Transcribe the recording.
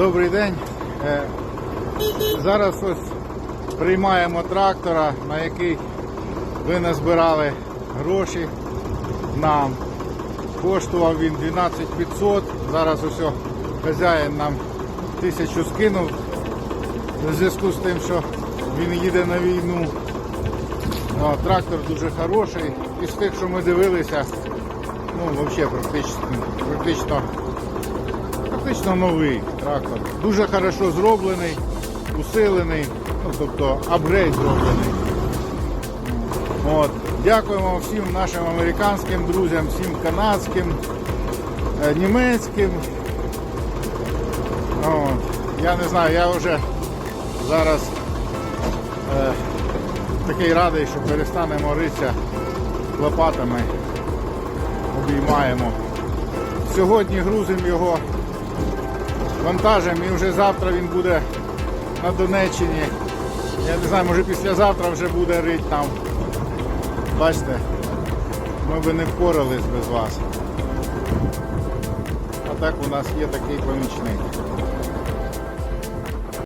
Добрий день. Е, Зараз ось приймаємо трактора, на який ви назбирали гроші нам. Коштував він 12 500. Зараз ось хазяїн нам тисячу скинув у зв'язку з тим, що він їде на війну. О, трактор дуже хороший. І з тих, що ми дивилися, ну взагалі практично, практично Практично новий трактор. Дуже хорошо зроблений, усилений, ну тобто апгрейд зроблений. От. Дякуємо всім нашим американським друзям, всім канадським, е, німецьким. От. Я не знаю, я вже зараз е, такий радий, що перестанемо ритися лопатами, обіймаємо. Сьогодні грузимо його вантажем і вже завтра він буде на Донеччині. Я не знаю, може післязавтра вже буде рить там. Бачите, ми би не впорались без вас. А так у нас є такий помічник.